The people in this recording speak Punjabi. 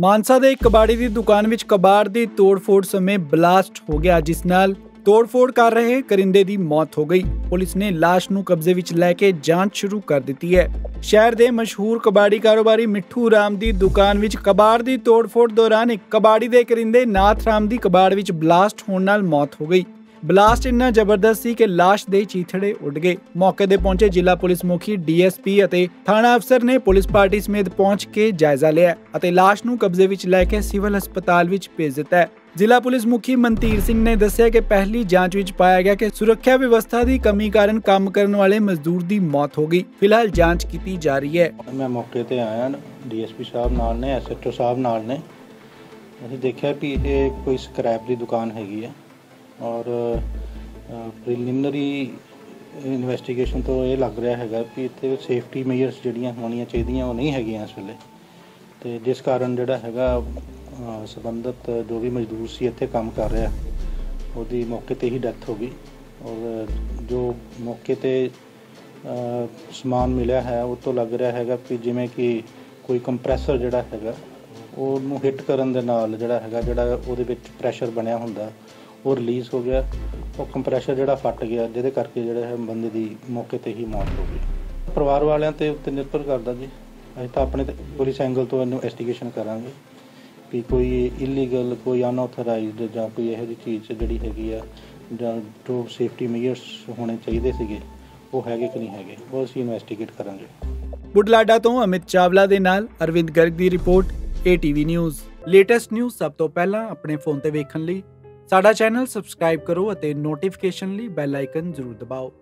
ਮਾਨਸਾ ਦੇ ਇੱਕ ਕਬਾੜੀ ਦੀ ਦੁਕਾਨ ਵਿੱਚ ਕਬਾੜ ਦੀ ਤੋੜ-ਫੋੜ ਸਮੇਂ ਬਲਾਸਟ ਹੋ ਗਿਆ, ਜਿਸ ਨਾਲ ਤੋੜ-ਫੋੜ ਕਰ ਰਹੇ ਕਰਿੰਦੇ ਦੀ ਮੌਤ ਹੋ ਗਈ। ਪੁਲਿਸ ਨੇ ਲਾਸ਼ ਨੂੰ ਕਬਜ਼ੇ ਵਿੱਚ ਲੈ ਕੇ ਜਾਂਚ ਸ਼ੁਰੂ ਕਰ ਦਿੱਤੀ ਹੈ। ਸ਼ਹਿਰ ਦੇ ਮਸ਼ਹੂਰ ਕਬਾੜੀ ਕਾਰੋਬਾਰੀ ਮਿੱਠੂ ਰਾਮ ਦੀ ਦੁਕਾਨ ਵਿੱਚ ਕਬਾੜ ਦੀ ਤੋੜ-ਫੋੜ ਦੌਰਾਨ ਇੱਕ ਕਬਾੜੀ ਦੇ ਕਰਿੰਦੇ ਨਾਥ ਰਾਮ ਦੀ ਕਬਾੜ ਵਿੱਚ ਬਲਾਸਟ ਹੋਣ ਨਾਲ ਮੌਤ ਹੋ ਗਈ। ਬਲਾਸਟ ਇੰਨਾ ਜ਼ਬਰਦਸਤ ਸੀ ਕਿ ਲਾਸ਼ ਦੇ ਚੀਥੜੇ ਉੱਡ ਗਏ। ਮੌਕੇ ਤੇ ਪਹੁੰਚੇ ਜ਼ਿਲ੍ਹਾ ਪੁਲਿਸ ਮੁਖੀ ਡੀਐਸਪੀ ਅਤੇ ਥਾਣਾ ਅਫਸਰ ਨੇ ਪੁਲਿਸ ਪਾਰਟੀ ਸਮੇਤ ਪਹੁੰਚ ਕੇ ਜਾਇਜ਼ਾ ਲਿਆ ਅਤੇ ਲਾਸ਼ ਨੂੰ ਕਬਜ਼ੇ ਵਿੱਚ ਲੈ ਕੇ ਸਿਵਲ ਹਸਪਤਾਲ ਵਿੱਚ ਭੇਜ ਦਿੱਤਾ ਹੈ। ਜ਼ਿਲ੍ਹਾ ਪੁਲਿਸ ਮੁਖੀ ਮਨਤੀਰ ਸਿੰਘ ਨੇ ਦੱਸਿਆ ਕਿ ਪਹਿਲੀ ਜਾਂਚ ਵਿੱਚ ਪਾਇਆ ਗਿਆ ਕਿ ਸੁਰੱਖਿਆ ਵਿਵਸਥਾ ਦੀ ਕਮੀ ਕਾਰਨ ਕੰਮ ਕਰਨ ਵਾਲੇ ਮਜ਼ਦੂਰ ਦੀ ਮੌਤ ਹੋ ਗਈ। ਫਿਲਹਾਲ ਜਾਂਚ ਕੀਤੀ ਜਾ ਰਹੀ ਹੈ। ਮੈਂ ਮੌਕੇ ਤੇ ਆਇਆ, ਡੀਐਸਪੀ ਸਾਹਿਬ ਨਾਲ ਨੇ, ਐਸਐਚਓ ਸਾਹਿਬ ਨਾਲ ਨੇ। ਅਸੀਂ ਦੇਖਿਆ ਵੀ ਇਹ ਕੋਈ ਸਕ੍ਰੈਪ ਦੀ ਦੁਕਾਨ ਹੈਗੀ ਹੈ। ਔਰ ਪ੍ਰੀਲਿਮਿਨਰੀ ਇਨਵੈਸਟੀਗੇਸ਼ਨ ਤੋਂ ਇਹ ਲੱਗ ਰਿਹਾ ਹੈਗਾ ਵੀ ਇੱਥੇ ਸੇਫਟੀ ਮੇਜਰਸ ਜਿਹੜੀਆਂ ਹੋਣੀਆਂ ਚਾਹੀਦੀਆਂ ਉਹ ਨਹੀਂ ਹੈਗੀਆਂ ਇਸ ਵੇਲੇ। ਤੇ ਜਿਸ ਕਾਰਨ ਜਿਹੜਾ ਹੈਗਾ ਅ, ਸੰਬੰਧਿਤ ਜੋ ਵੀ ਮਜ਼ਦੂਰ ਸੀ ਇੱਥੇ ਕੰਮ ਕਰ ਰਿਹਾ ਉਹਦੀ ਮੌਕੇ ਤੇ ਹੀ ਡੈਥ ਹੋ ਗਈ। ਔਰ ਜੋ ਮੌਕੇ ਤੇ ਸਮਾਨ ਮਿਲਿਆ ਹੈ ਉਹ ਤੋਂ ਲੱਗ ਰਿਹਾ ਹੈਗਾ ਕਿ ਜਿਵੇਂ ਕਿ ਕੋਈ ਕੰਪਰੈਸਰ ਜਿਹੜਾ ਹੈਗਾ ਉਹਨੂੰ ਹਿੱਟ ਕਰਨ ਦੇ ਨਾਲ ਜਿਹੜਾ ਹੈਗਾ ਜਿਹੜਾ ਉਹਦੇ ਵਿੱਚ ਪ੍ਰੈਸ਼ਰ ਬਣਿਆ ਹੁੰਦਾ ਉਹ ਰਿਲੀਜ਼ ਹੋ ਗਿਆ, ਉਹ ਕੰਪਰੈਸ਼ਰ ਜਿਹੜਾ ਫਟ ਗਿਆ, ਜਿਹਦੇ ਕਰਕੇ ਜਿਹੜਾ ਹੈ ਬੰਦੇ ਦੀ ਮੌਕੇ ਤੇ ਹੀ ਮੌਤ ਹੋ ਗਈ। ਪਰਿਵਾਰ ਵਾਲਿਆਂ ਤੇ ਉੱਤੇ ਨਿਰਭਰ ਕਰਦਾ ਜੀ। ਅਸੀਂ ਤਾਂ ਆਪਣੇ ਪੁਲਿਸ ਐਂਗਲ ਤੋਂ ਇਨਵੈਸਟੀਗੇਸ਼ਨ ਕਰਾਂਗੇ ਵੀ ਕੋਈ ਇਲੀਗਲ ਕੋਈ ਅਨਆਥੋਰਾਈਜ਼ਡ ਜਾਂ ਕੋਈ ਇਹੋ ਜਿਹੀ ਚੀਜ਼ ਜਿਹੜੀ ਹੈਗੀ ਆ, ਜਾਂ ਜੋ ਸੇਫਟੀ ਮੇਜਰਸ ਹੋਣੇ ਚਾਹੀਦੇ ਸੀਗੇ, ਉਹ ਹੈਗੇ ਕਿ ਨਹੀਂ ਹੈਗੇ, ਉਹ ਅਸੀਂ ਇਨਵੈਸਟੀਗੇਟ ਕਰਾਂਗੇ। ਬੁਢਲਾਡਾ ਤੋਂ ਅਮਿਤ ਚਾਵਲਾ ਦੇ ਨਾਲ ਅਰਵਿੰਦ ਗਰਗ ਦੀ report ATV news latest news ਸਭ ਤੋਂ ਪਹਿਲਾਂ ਆਪਣੇ ਫੋਨ ਤੇ ਵੇਖਣ ਲਈ ਸਾਡਾ ਚੈਨਲ ਸਬਸਕ੍ਰਾਈਬ ਕਰੋ ਅਤੇ ਨੋਟੀਫਿਕੇਸ਼ਨ ਲਈ ਬੈਲ ਆਈਕਨ ਜ਼ਰੂਰ ਦਬਾਓ।